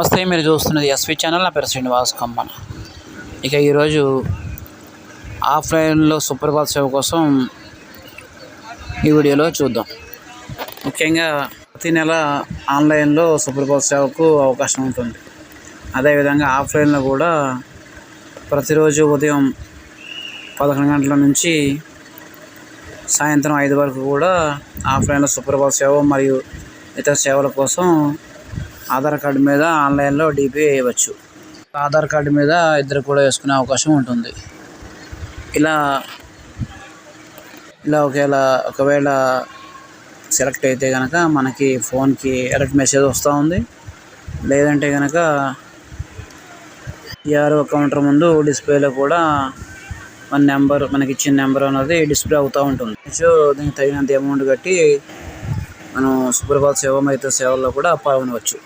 నమస్తే మీరు చూస్తున్నది ఎస్వి ఛానల్. నా పేరు శ్రీనివాస్ కమ్మన్. ఇక ఈరోజు ఆఫ్లైన్లో సుప్రభాత్ సేవ కోసం ఈ వీడియోలో చూద్దాం. ముఖ్యంగా ప్రతి నెల ఆన్లైన్లో సుప్రభాత్ సేవకు అవకాశం ఉంటుంది. అదేవిధంగా ఆఫ్లైన్లో కూడా ప్రతిరోజు ఉదయం పదకొండు గంటల నుంచి సాయంత్రం ఐదు వరకు కూడా ఆఫ్లైన్లో సుప్రభాత్ సేవ మరియు ఇతర సేవల కోసం ఆధార్ కార్డు మీద ఆన్లైన్లో డీపీ వేయవచ్చు. ఆధార్ కార్డు మీద ఇద్దరు కూడా వేసుకునే అవకాశం ఉంటుంది. ఇలా ఇలా ఒకవేళ ఒకవేళ సెలెక్ట్ అయితే కనుక మనకి ఫోన్కి అలర్ట్ మెసేజ్ వస్తూ ఉంది. లేదంటే కనుక ఈఆర్ఓ కౌంటర్ ముందు డిస్ప్లేలో కూడా మన నెంబర్ మనకి ఇచ్చిన నెంబర్ అనేది డిస్ప్లే అవుతూ ఉంటుంది. సో దీనికి తగినంత అమౌంట్ కట్టి మనం సుప్రభాత్ సేవ మరియు సేవల్లో కూడా పాల్గొనవచ్చు.